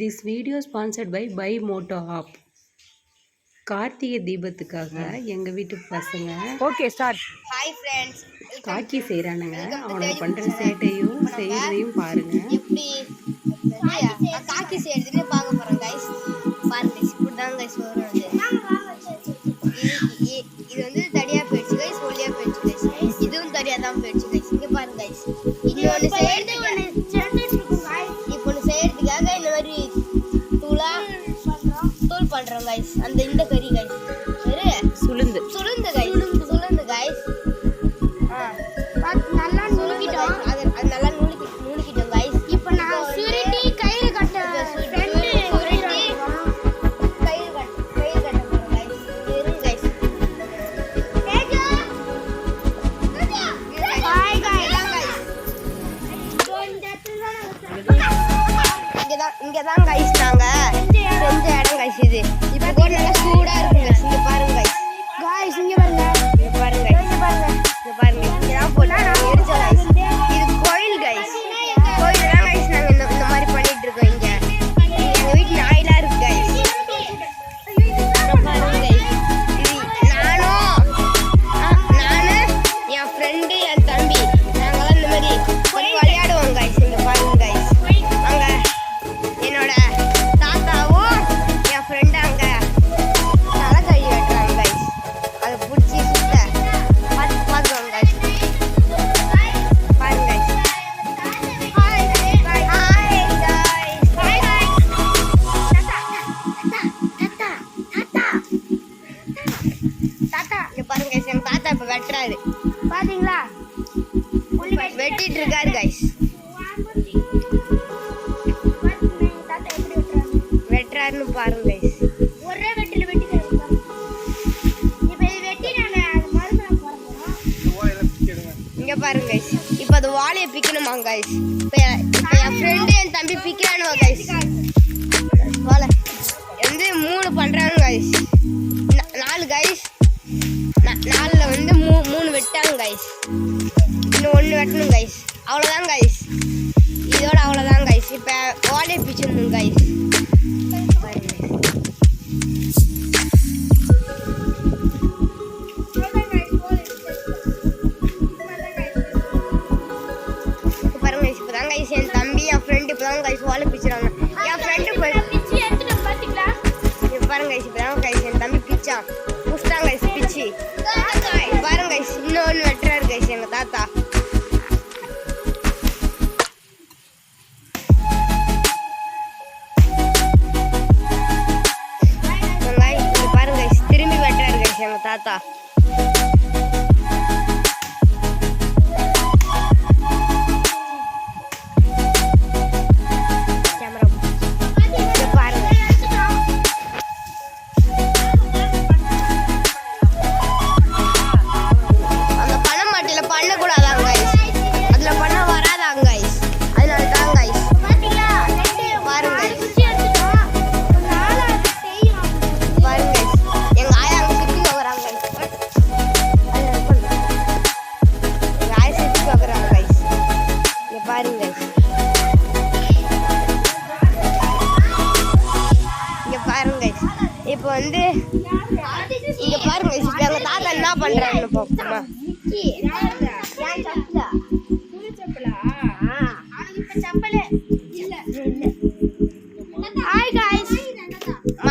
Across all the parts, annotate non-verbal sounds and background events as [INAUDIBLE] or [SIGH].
This video sponsored by by Moto app Karthigai தீபத்துக்காக எங்கள் வீட்டு பசங்க ஓகே ஸ்டார்ட் ஹாய் ஃப்ரெண்ட்ஸ் காக்கி செய்கிறானுங்க அவனுக்கு பண்ணுற சேட்டையும் செய்கிறதையும் பாருங்கள் எப்படி காக்கி செய்யறதுன்னு பார்க்க போறோம் கைஸ் பாருங்க guys, இப்படிதான் கைஸ் வரும் வெட்டுறாரு பாத்தீங்களா? வெட்டிட்டு இருக்காரு கைஸ் வெட்டுறாருன்னு பாருங்க கைஸ் ஒரே வெட்டில வெட்டி இங்க பாருங்க கைஸ் இப்போ அது வாழைய பிக்கணுமா கைஸ் இப்போ என் ஃப்ரெண்டு என் தம்பி பிக்கிறானுவா கைஸ் வாழை வந்து மூணு பண்றாங்க கைஸ் நாலு கைஸ் மூணு வெட்டாங்க கைஸ் இன்னும் ஒன்று வெட்டணும் கைஸ் அவ்வளோதான் கைஸ் இதோட அவ்வளோதான் கைஸ் இப்போ வாழைய பிச்சிடணும் கைஸ் என் தம்பி என் ஃப்ரெண்டு இப்போ தான் கைஸ் பிச்சுறாங்க. என் ஃப்ரெண்டு பாருங்க கைஸ் இப்போ தான் கைஸ் என் தம்பி பிச்சான். புஷ்டாங்க கைஸ் பிச்சு. கைஸ்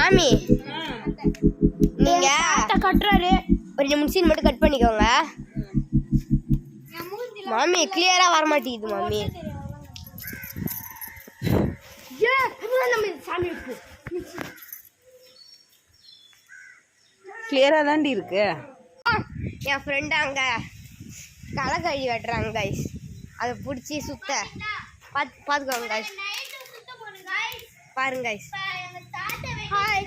மாமி. நீங்க கட்டுறாரு. ஒரு ரெண்டு சீன் மட்டும் கட் பண்ணிக்கோங்க. மாமி கிளியரா வர மாட்டேங்குது மாமி. கிளியரா தாண்டி இருக்கு. என் ஃப்ரெண்டு அங்க களை கழுவி வெட்டுறாங்க கைஸ் அதை பிடிச்சி சுத்த. பார்த்து பார்த்துக்கோங்க கைஸ் பாருங்க guys hi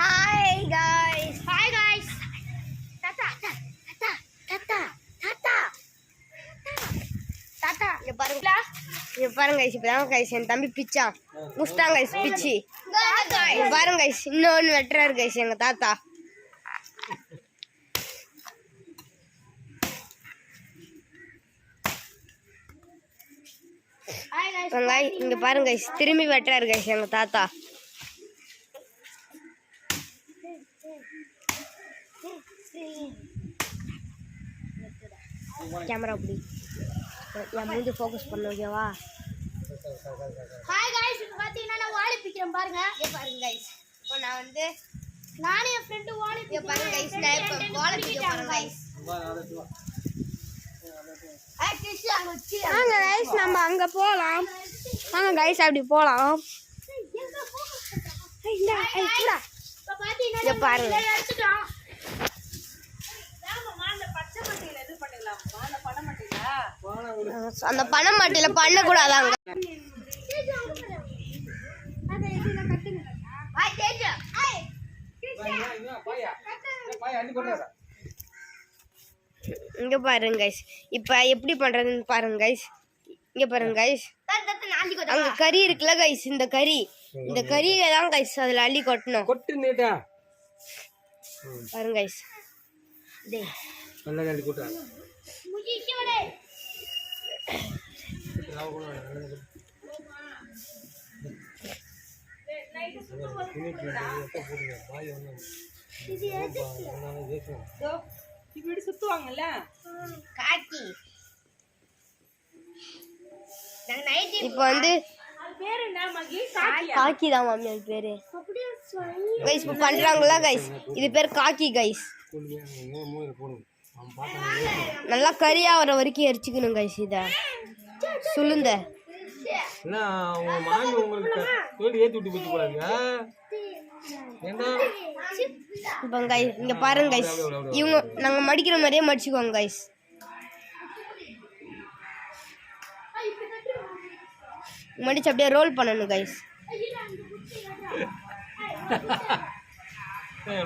hi guys hi guys தாத்தா தாத்தா தாத்தா தாத்தா தாத்தா இங்க பாருங்க. இங்க பாருங்க கைஸ் இப்பதான் கைஸ் என் தம்பி பிச்சான் முஸ்டாங்க கைஸ் பிச்சி. பாருங்க கைஸ் இன்னொன்னு வெட்டுறாரு கைஸ் எங்க தாத்தா. இங்க பாருங்க திரும்பி வெட்டுறாரு guys. எங்க தாத்தா. கேமரா அப்படி. என் மூஞ்சி ஃபோக்கஸ் பண்ண ஓகேவா ஹாய் காய்ஸ் இப்போ பார்த்தீங்கன்னா நான் வாழை பிக்கிறேன் பாருங்க. இங்க பாருங்க guys. இப்போ நான் வந்து நானும் என் ஃப்ரெண்டு வாழை இங்க பாருங்க guys நான் இப்போ வாழை பிக்க guys. வாங்க guys நம்ம அங்க போலாம். வாங்க guys அப்படி போலாம். இப்போ பார்த்தீங்கன்னா இங்க பாருங்க. அந்த பணம் மாட்டில பண்ணக்கூடாதாங்க. இங்க பாருங்க கைஸ் இப்ப எப்படி பண்றதுன்னு பாருங்க கைஸ் இங்க பாருங்க கைஸ் அங்க கறி இருக்குல்ல கைஸ் இந்த கறி. இந்த கறியை தான் கைஸ் அதுல அள்ளி கொட்டணும். பாருங்க கைஸ் நல்லா கட்டி கொட்டா இப்படி சுத்துவாங்கல்ல காக்கி இப்போ வந்து காக்கி தான் மாமி அது பேரு. கைஸ் இப்போ பண்றாங்களா கைஸ் இது பேர் காக்கி கைஸ் நல்லா கறியா வர வரைக்கும் எரிச்சுக்கணும் கைஸ் இத. சுளுந்த என்ன உங்க மாமி உங்களுக்கு தோண்டி ஏத்தி விட்டு போச்சு போலாங்க ஏண்டா இப்போ கைஸ் இங்க பாருங்க கைஸ் இவங்க நாங்க மடிக்கிற மாதிரியே மடிச்சுக்குவாங்க கைஸ் மடிச்சு அப்படியே ரோல் பண்ணணும் கைஸ் [LAUGHS] நல்லா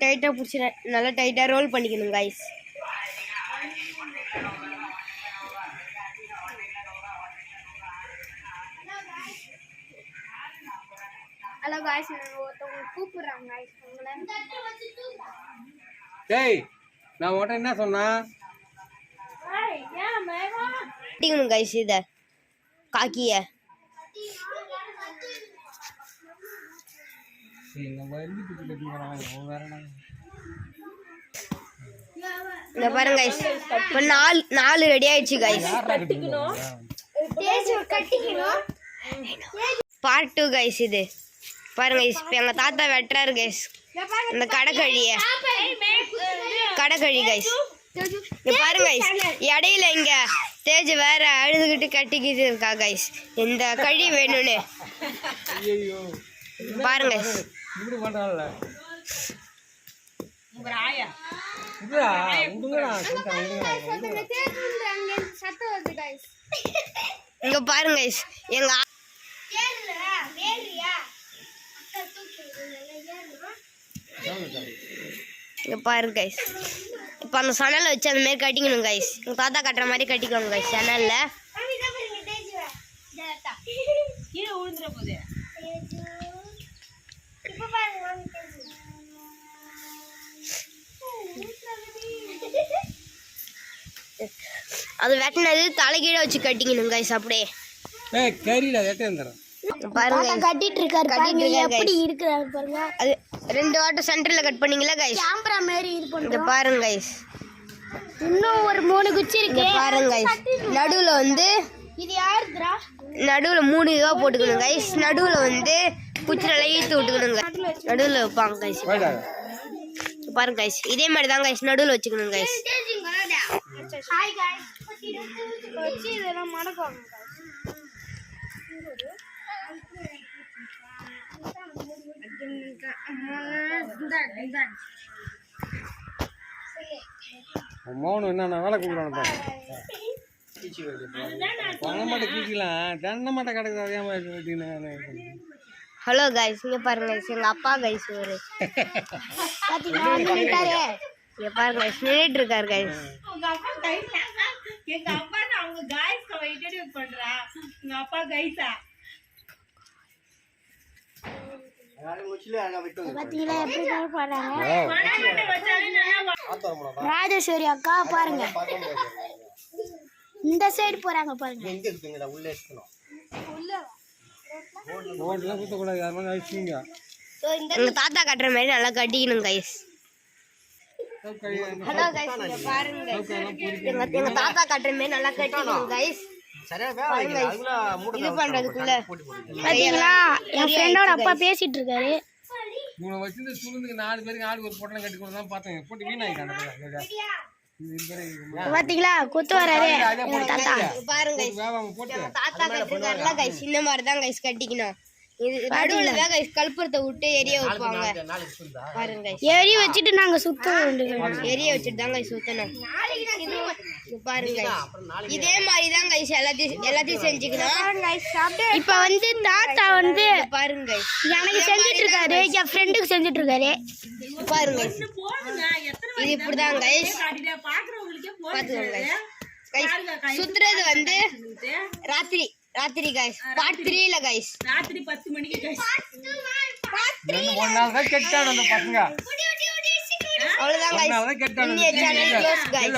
டைட்டாக பிடிச்சி நல்லா டைட்டாக ரோல் பண்ணிக்கணும் கைஸ் ஹலோ காய்ஸ் ஒருத்தவங்க கூப்பிடுறாங்க காய்ஸ் உங்களை டேய் நான் உன்கிட்ட என்ன சொன்னா? கட்டிக்கணும் கைஸ் இத. காக்கிய. இங்க பாருங்க கைஸ் இப்போ நாலு நாலு ரெடி ஆயிடுச்சு கைஸ் பார்ட் டூ கைஸ் இது. பாருங்க இப்போ எங்கள் தாத்தா வெட்டுறாரு கைஸ் இந்த கடைக்கழிய. கடைக்கழி கைஸ் இங்க பாருங்க இடையில இங்க தேஜ் வேற அழுதுகிட்டு கட்டிக்கிட்டு இருக்கா கைஸ் இந்த கழி வேணும்னு. ஐயோ பாருங்க. guys. இப்படி பண்றான்ல உங்க ஆயா இதுடா விடுங்கடா சொல்லிட்டேன் விடுங்கடா அங்கே சத்தம் வருது காய்ஸ் இங்க பாருங்க guys, எங்க ஆ- ஏறுறா ஏறுறியா அக்கா தூக்கி இங்கே பாருங்க கைஸ் இப்போ அந்த சணலை வச்சு அந்த மாதிரி கட்டிக்கணும் கைஸ் உங்கள் தாத்தா கட்டுற மாதிரி கட்டிக்கணும் கைஸ் சனலில் அது வெட்டினது தலைகீழ வச்சு கட்டிக்கணும் கைஸ் அப்படியே. ஏய் கறிடா பாருங்க guys. கட்டிட்டு இருக்காரு கட்டிட்டு பாருங்க இருக்காரு எப்படி guys. இருக்கிறாரு பாருங்க அது ரெண்டு வாட்டம் சென்டர்ல கட் பண்ணீங்களா கைஸ் கேமரா மாதிரி இது இங்க பண்ணுறோம் பாருங்க கைஸ் இன்னும் ஒரு மூணு குச்சி இங்க இருக்கு பாருங்க கைஸ் நடுவுல வந்து இது யாருக்குறா நடுவுல மூணு இதுவா போட்டுக்கணும் கைஸ் நடுவுல வந்து குச்சில ஈத்து விட்டுக்கணுங்க நடுவுல வைப்பாங்க கைஸ் போயிடா பாருங்க கைஸ் இதே மாதிரி தான் கைஸ் நடுவுல வச்சுக்கணும் கைஸ் ஹாய் गाइस வச்சு இதெல்லாம் மடக்குவாங்க மௌனம் என்ன வேலை கூப்பிடணும் பாரு. பண மாட்டை கீச்சிக்கலாம் தென்னை மாட்டை கிடக்குது அதே மாதிரி ஹலோ கைஸ் இங்க பாருங்க கைஸ் எங்க அப்பா கைஸ் ஒரு இங்க பாருங்க நின்றுட்டு இருக்காரு கைஸ் உங்க அப்பா கைஸா எங்க அப்பா நான் அவங்க காய்ஸ் இன்ட்ரடியூஸ் பண்றா. உங்க அப்பா கைஸா பாத்தீங்களா எப்படி போடுறாங்க? ராஜேஸ்வரி அக்கா பாருங்க. இந்த சைடு போறாங்க பாருங்க. ரோட்லாம் குத்தக்கூடாது யாருமே அழிச்சிங்க ஸோ இந்த எங்க தாத்தா கட்டுற மாதிரி நல்லா கட்டிக்கணும் கைஸ் ஹலோ கைஸ் பாருங்க. எங்க எங்க தாத்தா கட்டுற மாதிரி நல்லா கட்டிக்கணும் கைஸ் இது பண்றதுக்குள்ள. பாத்தீங்களா? என் ஃப்ரெண்டோட அப்பா பேசிட்டு இருக்காரு இவனை வச்சிருந்து சுருந்துக்கு நாலு பேருக்கு ஆளுக்கு ஒரு பொட்டலம் கட்டி கொடுத்தா பார்த்தேன். போட்டு வீணாயிட்டான் பாத்தீங்களா? குத்து வராரு. தாத்தா. பாருங்க தாத்தா கைஸ் இந்த மாதிரி தான் கைஸ் கட்டிக்கணும் கல்புரத்தை விட்டு எரிய வைப்பாங்க. பாருங்க வச்சுட்டு நாங்க சுத்த வேண்டியது எரிய வச்சுட்டு தான் சுத்தணும். பாருங்க. இதே மாதிரி தான் கைஸ் எல்லாத்தையும் எல்லாத்தையும் செஞ்சுக்கணும். இப்ப வந்து தாத்தா வந்து பாருங்க. எனக்கு செஞ்சுட்டு இருக்காரு என் ஃப்ரெண்டுக்கு செஞ்சுட்டு இருக்காரு பாருங்க இது இப்படிதான் கைஸ் guys, சுத்துறது வந்து ராத்திரி ராத்திரி கைஸ் பார்ட் த்ரீல கைஸ் ராத்திரி பத்து மணிக்கு guys. ரெண்டு மூணு நாள் தான் கெட்டான அந்த பசங்க. அவ்வளவுதான் ஒரு நாள் கைஸ் தான் கெட்டான இந்திய சேனல் க்ளோஸ் கைஸ்